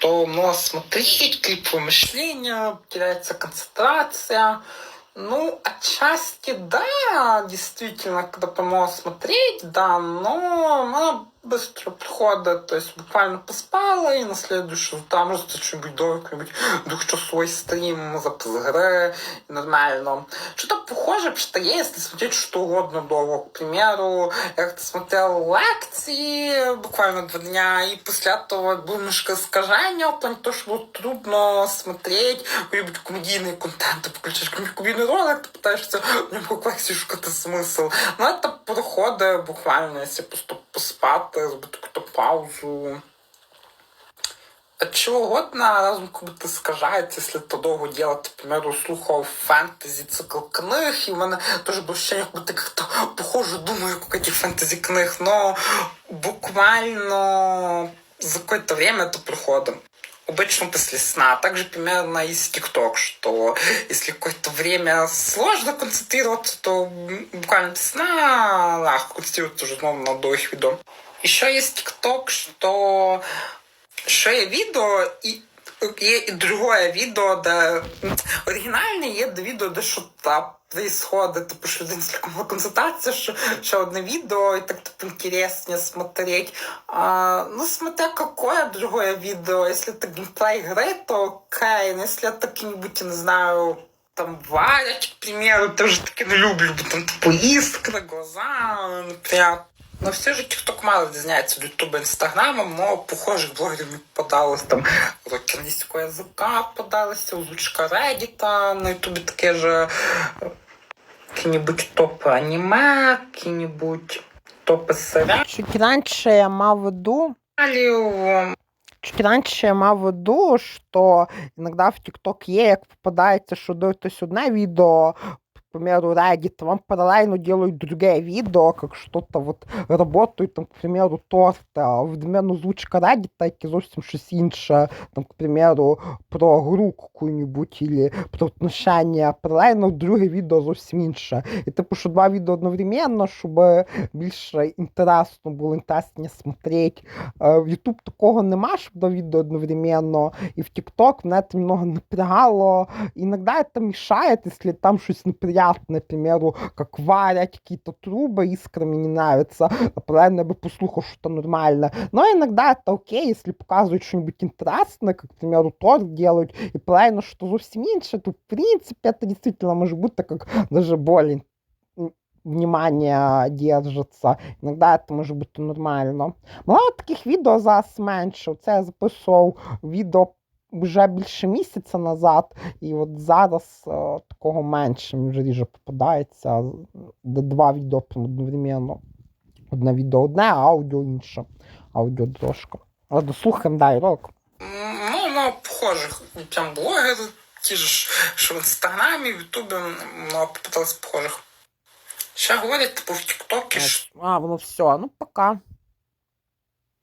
что много смотреть, клиповое мышление, теряется концентрация. Ну, отчасти да, действительно, когда по много смотреть, да, но она быстро приходит, то есть буквально поспала, и на следующую, там, может, что-нибудь долго, какой-нибудь двухчасовой стрим, запуск игры, и нормально. Что-то похоже, что если смотреть что угодно долго, к примеру, я как-то смотрел лекции буквально два дня, и после этого было немножко искажение, в плане того, что было трудно смотреть какой-нибудь комедийный контент, ты включаешь какой-нибудь комедийный ролик, ты пытаешься в нем какой-то какой-то смысл. Но это проходить буквально, если просто поспати, зробити какую-то паузу. От чего угодно разум как будто скажається, если это долго делать. К примеру, слухав фэнтези цикл книг, і в мене теж було ощущение, как будто как-то похоже думаю, как этих фэнтези книг, но буквально за какое-то время это проходит. Обычно после сна. Также примерно и с ТикТок, что если какое-то время сложно концентрироваться, то буквально без сна легко концентрироваться уже снова на долгих видео. Еще есть ТикТок, что що є відео і. Є і друге відео, де оригінальне є де відео, де що та происходит, типу, що один слишком концентрація, що, що одне відео, і так типу интереснее смотреть. А, ну, смотря какое другое видео, если это геймплей игры, то окей, но если это какие-нибудь, я не знаю, там варять, к примеру, тоже таки не люблю, бо там типу искры, глаза, например. Но все же TikTok мало відрізняється від Ютуба Інстаграмом, но похожих блогерів не попадалось. Там уроки язика попадалися, озвучка Reddit, на Ютубі таке е, які-небудь топи аніме, які-небудь топи. Чуть раніше я мав в виду, чуть раніше я мав в виду, що іноді в TikTok є, як попадається, що дивитесь одне відео, к примеру, Reddit, вам параллельно делают другое видео, как что-то вот работают, там, к примеру, торти, а в домену озвучка Reddit, яке зовсім щось інше, там, к примеру, про гру какую-нибудь, или про отношення, паралельно друге відео зовсім інше. І типу, що два відео одновременно, щоб більше інтересно було, інтересніше смотреть. В YouTube такого нема, щоб два відео одновременно, і в TikTok мене це немного напрягало. Иногда это мешает, если там что-то неприятное, к примеру, как варять какие-то трубы, искры мне не нравится, а правильно я бы послушал что-то нормально. Но иногда это окей, если показывают что-нибудь интересное, как, к примеру, торт делают, и правильно, что совсем меньше, то, в принципе, это действительно может быть так как даже более м, внимание держится. Іногда це може бути нормально. Мало таких відео зараз менше. Це я записував відео вже більше місяця назад, і от зараз е, такого менше, мені вже ріже попадається. Де два відео одновременно. Одне відео одне, а аудіо інше. Аудіо трошки. Але дослухаємо далі рок. Ну, на похожих прям блогеры, ті ж, що в Інстаграмі, в Ютубі, много попадалось похожих. Ще говорять, типу, в Тіктокі, А, воно все. Ну, пока.